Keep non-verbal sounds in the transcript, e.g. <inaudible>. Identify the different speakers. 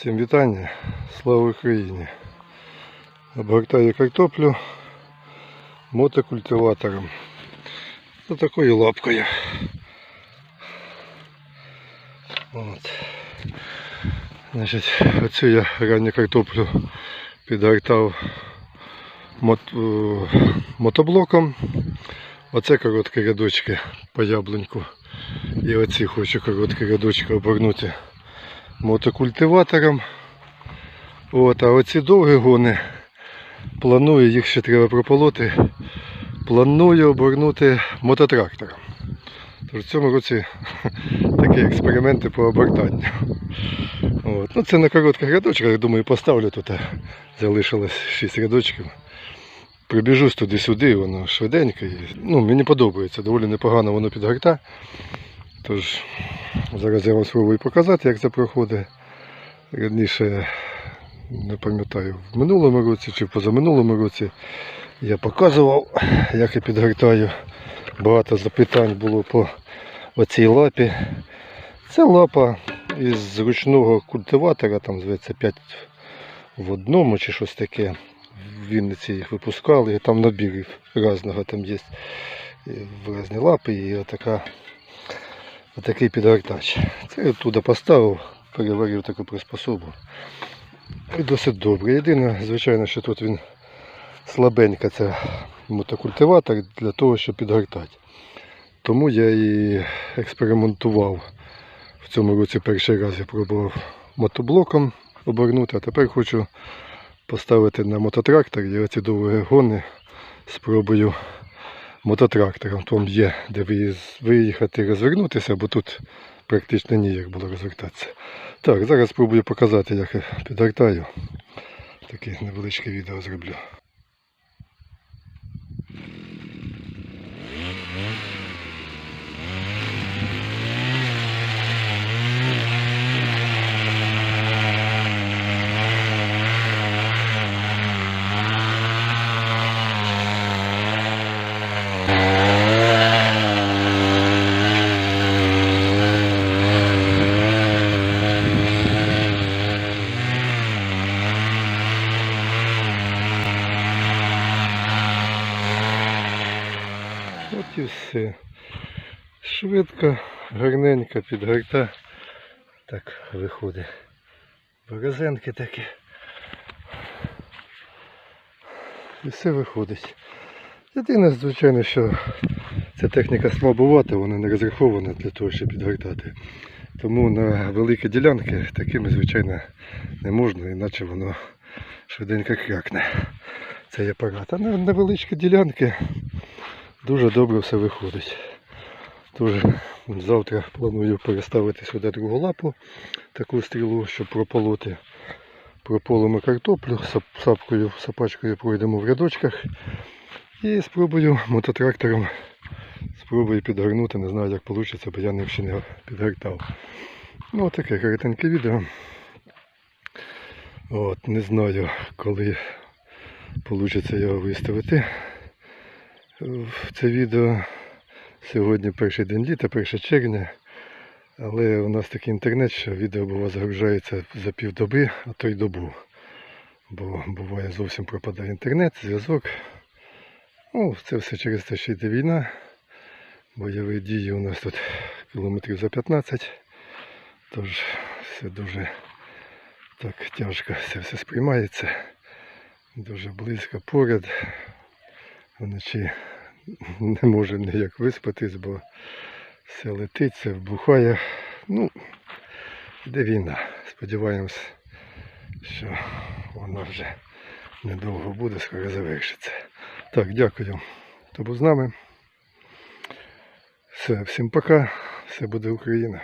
Speaker 1: Всім вітання, слава Україні. Обгортаю картоплю мотокультиватором. Ось такою лапкою. От. Значить, оцю я ранню картоплю підгортав мот, е, мотоблоком. Оце короткі рядочки по яблуньку. І оці хочу короткі рядочки обернути мотокультиватором. От, а оці довгі гони планую, їх ще треба прополоти. Планую обернути мототрактором. Тож в цьому році <laughs> такі експерименти по обертанню. От. Ну, це на коротких рядочках, я думаю, поставлю тут. Залишилось 6 рядочків. Прибіжусь туди-сюди, воно швиденько. Ну, мені подобається, доволі непогано воно підгорта. Тож зараз я вам спробую показати, як це проходить. Раніше, не пам'ятаю, в минулому році чи в позаминулому році я показував, як я підгортаю. Багато запитань було по оцій лапі. Це лапа із ручного культиватора, там зветься 5 в одному чи щось таке. В Вінниці їх випускали, і там набірів різного там є. В різні лапи і отака Отакий підгортач. Це я туди поставив, переварив таку приспособу. І досить добре. Єдине, звичайно, що тут він слабенька, це мотокультиватор для того, щоб підгортати. Тому я і експериментував. В цьому році перший раз я пробував мотоблоком обернути, а тепер хочу поставити на мототрактор і оці довгі гони спробую мототрактором. Там є де виїхати розвернутися, бо тут практично ніяк було розвертатися. Так, зараз спробую показати, як я підгортаю. Таке невеличке відео зроблю. От і все. Швидко, гарненько підгорта. Так виходить. Березенки такі. І все виходить. Єдине, звичайно, що ця техніка слабувата, вона не розрахована для того, щоб підгортати. Тому на великі ділянки такими, звичайно, не можна, іначе воно швиденько крякне. Цей апарат. А на невеличкі ділянки дуже добре все виходить. Тож завтра планую переставити сюди другу лапу, таку стрілу, щоб прополоти. Прополимо картоплю, сапкою, сапачкою пройдемо в рядочках і спробую мототрактором спробую підгорнути, не знаю як вийде, бо я ним ще не підгортав. Ну таке коротеньке відео. От, не знаю, коли вийде його виставити це відео. Сьогодні перший день літа, 1 червня. Але у нас такий інтернет, що відео буває загружається за півдоби, а то й добу. Бо буває зовсім пропадає інтернет, зв'язок. Ну, це все через те, що йде війна. Бойові дії у нас тут кілометрів за 15. Тож все дуже так тяжко все, все сприймається. Дуже близько поряд. Вночі <laughs> не може ніяк виспатись, бо все летить, все вбухає. Ну, йде війна. Сподіваємось, що вона вже недовго буде, скоро завершиться. Так, дякую, хто був з нами. Все, всім пока, все буде Україна.